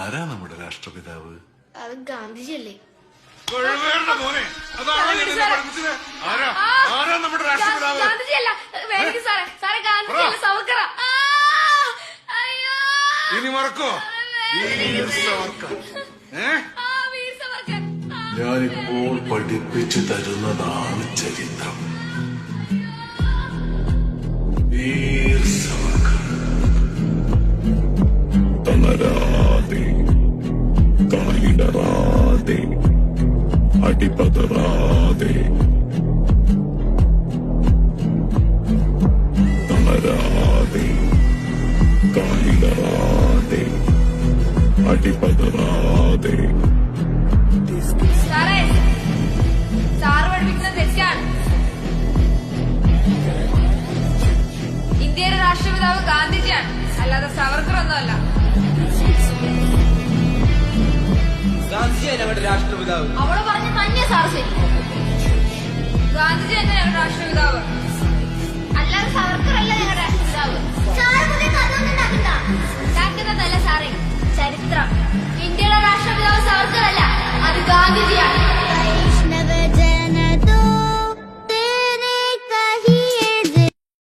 ആരാ നമ്മുടെ രാഷ്ട്രപിതാവ്? അത് ഗാന്ധിജി അല്ലേ മോനെ. ആരാ ആരാ? നമ്മുടെ രാഷ്ട്രപിതാവ്? ഗാന്ധിജിയല്ല. വേണമെങ്കിൽ സാറേ. സാറേ ഗാന്ധിജിയല്ല സവർക്കറ അയ്യോ. ഇനി മറക്കോ? സവർക്കർ ഏ. ഞാനിപ്പോൾ പഠിപ്പിച്ചു തരുന്നതാണ് കാലിടറാതെ അടിപതറാതെ തളരാതെ കാലിടറാതെ അടിപതറാതെ സാറേ സാറ് പഠിപ്പിക്കുന്നത് തെറ്റാണ് ഇന്ത്യയുടെ രാഷ്ട്രപിതാവ് ഗാന്ധിജിയാണ് അല്ലാതെ സവർക്കർ ഒന്നുമല്ല നമ്മുടെ രാഷ്ട്രപിതാവ്. അവളെ പറഞ്ഞ തന്നെ സാർ ശരി. ഗാന്ധിജി തന്നെയാണ് രാഷ്ട്രപിതാവ്.